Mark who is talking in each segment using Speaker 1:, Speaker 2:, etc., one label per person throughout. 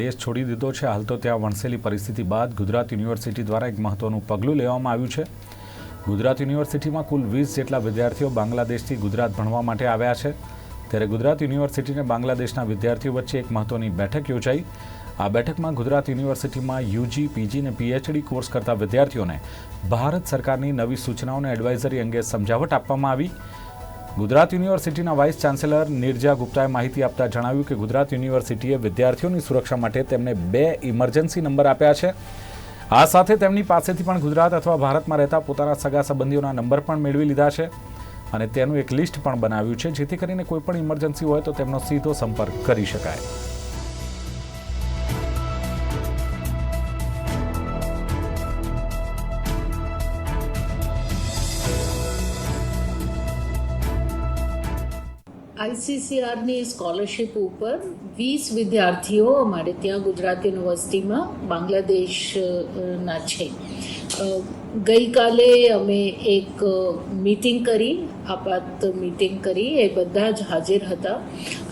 Speaker 1: દેશ છોડી દીધો છે. હાલ તો ત્યાં વણસેલી પરિસ્થિતિ બાદ ગુજરાત યુનિવર્સિટી દ્વારા એક મહત્વનું પગલું લેવામાં આવ્યું છે. ગુજરાત યુનિવર્સિટીમાં કુલ વીસ જેટલા વિદ્યાર્થીઓ બાંગ્લાદેશથી ગુજરાત ભણવા માટે આવ્યા છે. ત્યારે ગુજરાત યુનિવર્સિટીને બાંગ્લાદેશના વિદ્યાર્થીઓ વચ્ચે એક મહત્વની બેઠક યોજાઈ. આ બેઠકમાં ગુજરાત યુનિવર્સિટીમાં યુજી, પીજી અને પીએચડી કોર્સ કરતા વિદ્યાર્થીઓને ભારત સરકારની નવી સૂચનાઓને એડવાઇઝરી અંગે સમજાવટ આપવામાં આવી. ગુજરાત યુનિવર્સિટીના વાઇસ ચાન્સેલર નિર્જા ગુપ્તાએ માહિતી આપતા જણાવ્યું કે ગુજરાત યુનિવર્સિટીએ વિદ્યાર્થીઓની સુરક્ષા માટે તેમને બે ઇમરજન્સી નંબર આપ્યા છે. આ સાથે તેમની પાસેથી પણ ગુજરાત અથવા ભારતમાં રહેતા પોતાના સગા સંબંધીઓના નંબર પણ મેળવી લીધા છે અને તેનું એક લિસ્ટ પણ બનાવ્યું છે, જેથી કરીને કોઈપણ ઇમરજન્સી હોય તો તેમનો સીધો સંપર્ક કરી શકાય.
Speaker 2: આઈસીસીઆરની સ્કોલરશિપ ઉપર વીસ વિદ્યાર્થીઓ અમારે ત્યાં ગુજરાત યુનિવર્સિટીમાં બાંગ્લાદેશના છે. ગઈકાલે અમે એક મીટિંગ કરી, આપાત મીટિંગ કરી, એ બધા જ હાજર હતા.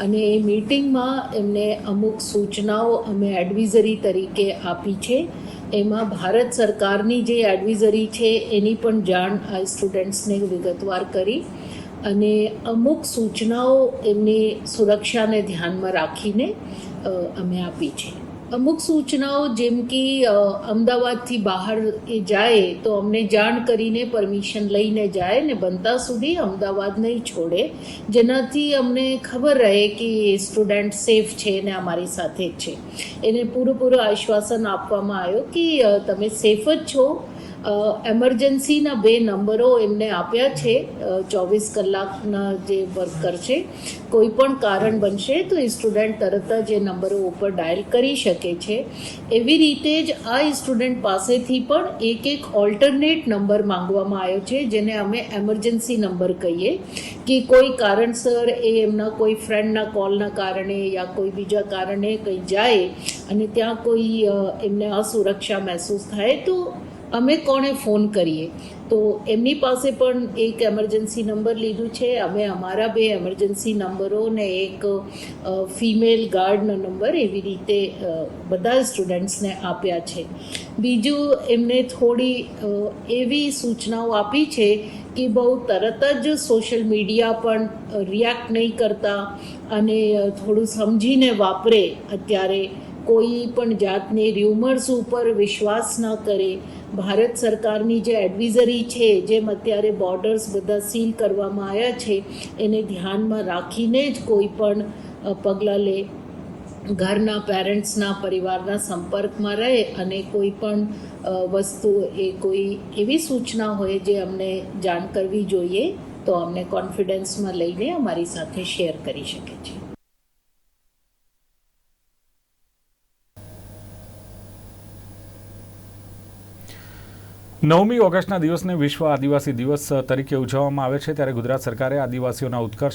Speaker 2: અને એ મીટિંગમાં એમને અમુક સૂચનાઓ અમે એડવિઝરી તરીકે આપી છે. એમાં ભારત સરકારની જે એડવિઝરી છે, એની પણ જાણ આ સ્ટુડન્ટ્સને વિગતવાર કરી. અને અમુક સૂચનાઓ એમની સુરક્ષાને ધ્યાનમાં રાખીને અમે આપી છે. અમુક સૂચનાઓ જેમ કે અમદાવાદથી બહાર એ જાય તો અમને જાણ કરીને પરમિશન લઈને જાય ને બનતા સુધી અમદાવાદ નહીં છોડે. જેનાથી અમને ખબર રહે કે સ્ટુડન્ટ સેફ છે ને અમારી સાથે જ છે. એને પૂરેપૂરું આશ્વાસન આપવામાં આવ્યું કે તમે સેફ જ છો. એમરજન્સીના બે નંબરો એમને આપ્યા છે. ચોવીસ કલાકના જે વર્કર છે, કોઈ પણ કારણ બનશે તો એ સ્ટુડન્ટ તરત જ એ નંબરો ઉપર ડાયલ કરી શકે છે. એવી રીતે જ આ સ્ટુડન્ટ પાસેથી પણ એક એક ઓલ્ટરનેટ નંબર માંગવામાં આવ્યો છે, જેને અમે એમરજન્સી નંબર કહીએ. કે કોઈ કારણસર એ એમના કોઈ ફ્રેન્ડના કોલના કારણે યા કોઈ બીજા કારણે કંઈ જાય અને ત્યાં કોઈ એમને અસુરક્ષા મહેસૂસ થાય તો અમે કોણે ફોન કરીએ? તો એમની પાસે પણ એક એમરજન્સી નંબર લીધું છે. અમે અમારા બે એમરજન્સી નંબરો ને એક ફિમેલ ગાર્ડનો નંબર એવી રીતે બધા સ્ટુડન્ટ્સને આપ્યા છે. બીજું એમને થોડી એવી સૂચનાઓ આપી છે કે બહુ તરત જ સોશિયલ મીડિયા પણ રિએક્ટ નહીં કરતા અને થોડું સમજીને વાપરે અત્યારે કોઈ પણ જાતની ર્યુમર્સ ઉપર વિશ્વાસ ન કરે. ભારત સરકારની જે એડવિઝરી છે, જેમ અત્યારે બોર્ડર્સ બધા સીલ કરવામાં આવ્યા છે, એને ધ્યાનમાં રાખીને જ કોઈ પણ પગલાં લે. ઘરના પેરેન્ટ્સના પરિવારના સંપર્કમાં રહે અને કોઈ પણ વસ્તુ એ કોઈ એવી સૂચના હોય જે અમને જાણ કરવી જોઈએ, તો અમને કોન્ફિડન્સમાં લઈને અમારી સાથે શેર કરી શકે છે.
Speaker 1: નવમી ઓગસ્ટના દિવસને વિશ્વ આદિવાસી દિવસ તરીકે ઉજવવામાં આવે છે. ત્યારે ગુજરાત સરકારે આદિવાસીઓના ઉત્કર્ષ